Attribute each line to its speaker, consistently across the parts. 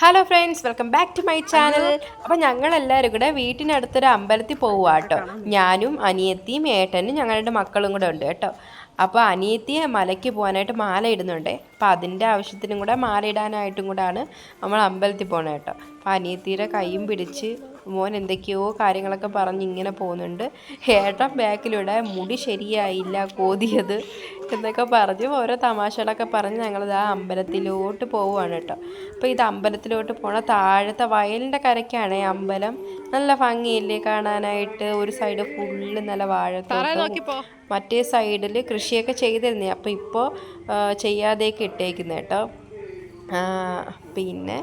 Speaker 1: Hello friends welcome back to my channel അപ്പം ഞങ്ങളെല്ലാവരും കൂടെ വീട്ടിനടുത്തൊരു അമ്പലത്തിൽ പോവുക കേട്ടോ. ഞാനും അനിയത്തിയും ഏട്ടനും ഞങ്ങളുടെ മക്കളും കൂടെ ഉണ്ട് കേട്ടോ. അപ്പോൾ അനിയത്തിയെ മലയ്ക്ക് പോകാനായിട്ട് മാല ഇടുന്നുണ്ട്. അപ്പോൾ അതിന്റെ ആവശ്യത്തിനും കൂടെ മാല ഇടാനായിട്ടും കൂടാണ് നമ്മൾ അമ്പലത്തിൽ പോകണത് കേട്ടോ. അപ്പോൾ അനിയത്തിയുടെ കൈയും പിടിച്ച് മോൻ എന്തൊക്കെയോ കാര്യങ്ങളൊക്കെ പറഞ്ഞ് ഇങ്ങനെ പോകുന്നുണ്ട്. ഏട്ടൻ ബാക്കിലൂടെ മുടി ശരിയായില്ല കോതിയത് എന്നൊക്കെ പറഞ്ഞ് ഓരോ തമാശകളൊക്കെ പറഞ്ഞ് ഞങ്ങളിത് ആ അമ്പലത്തിലോട്ട് പോവുകയാണ് കേട്ടോ. അപ്പോൾ ഇത് അമ്പലത്തിലോട്ട് പോണ താഴത്തെ വയലിന്റെ കരയ്ക്കാണ് ഈ അമ്പലം. നല്ല ഭംഗിയില്ലേ കാണാനായിട്ട്. ഒരു സൈഡ് ഫുള്ള് നല്ല വാഴത്തോട്ടം മറ്റേ സൈഡിൽ കൃഷിയൊക്കെ ചെയ്തിരുന്നേ. അപ്പോൾ ഇപ്പോൾ ചെയ്യാതെയൊക്കെ ഇട്ടേക്കുന്നത് കേട്ടോ. ആ, പിന്നെ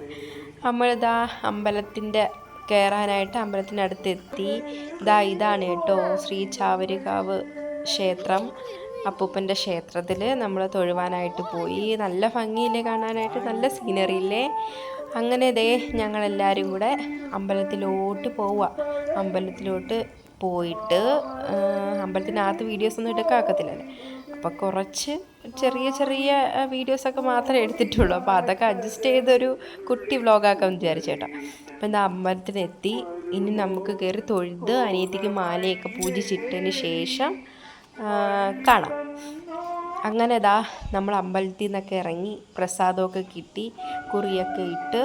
Speaker 1: നമ്മളിതാ അമ്പലത്തിന്റെ കയറാനായിട്ട് അമ്പലത്തിനടുത്ത് എത്തി ഇതാ ഇതാണ് കേട്ടോ ശ്രീ ചാവരുകാവ് ക്ഷേത്രം. അപ്പൂപ്പന്റെ ക്ഷേത്രത്തിൽ നമ്മൾ തൊഴുവാനായിട്ട് പോയി. നല്ല ഭംഗിയില്ലേ കാണാനായിട്ട് നല്ല സീനറി ഇല്ലേ അങ്ങനെ ദേ ഞങ്ങളെല്ലാവരും കൂടെ അമ്പലത്തിലോട്ട് പോവുക അമ്പലത്തിലോട്ട് പോയിട്ട് അമ്പലത്തിനകത്ത് വീഡിയോസ് ഒന്നും എടുക്കാൻ ഒക്കത്തില്ലല്ലേ അപ്പോൾ കുറച്ച് ചെറിയ ചെറിയ വീഡിയോസൊക്കെ മാത്രമേ എടുത്തിട്ടുള്ളൂ. അപ്പോൾ അതൊക്കെ അഡ്ജസ്റ്റ് ചെയ്തൊരു കുട്ടി വ്ലോഗാക്കാൻ വിചാരിച്ചു അപ്പോൾ എന്താ അമ്പലത്തിനെത്തി ഇനി നമുക്ക് കയറി തൊഴുത് അനിയത്തിക്ക് മാലയൊക്കെ പൂജിച്ചിട്ടതിന് ശേഷം കാണാം. അങ്ങനെ ഇതാ നമ്മൾ അമ്പലത്തിൽ നിന്നൊക്കെ ഇറങ്ങി പ്രസാദമൊക്കെ കിട്ടി കുറിയൊക്കെ ഇട്ട്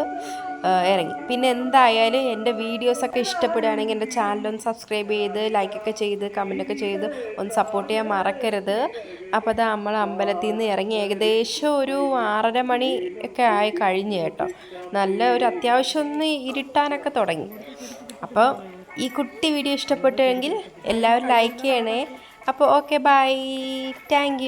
Speaker 1: ഇറങ്ങി. പിന്നെ എന്തായാലും എന്റെ വീഡിയോസൊക്കെ ഇഷ്ടപ്പെടുകയാണെങ്കിൽ എന്റെ ചാനലൊന്ന് സബ്സ്ക്രൈബ് ചെയ്ത് ലൈക്കൊക്കെ ചെയ്ത് കമന്റൊക്കെ ചെയ്ത് ഒന്ന് സപ്പോർട്ട് ചെയ്യാൻ മറക്കരുത്. അപ്പോൾ അത് നമ്മൾ അമ്പലത്തിൽ നിന്ന് ഇറങ്ങി ഏകദേശം ഒരു ആറര മണി ഒക്കെ ആയി കഴിഞ്ഞ് കേട്ടോ. നല്ല ഒരു അത്യാവശ്യം ഒന്ന് ഇരുട്ടാനൊക്കെ തുടങ്ങി. അപ്പോൾ ഈ കുട്ടി വീഡിയോ ഇഷ്ടപ്പെട്ടുവെങ്കിൽ എല്ലാവരും ലൈക്ക് ചെയ്യണേ. അപ്പോൾ ഓക്കെ ബൈ. താങ്ക്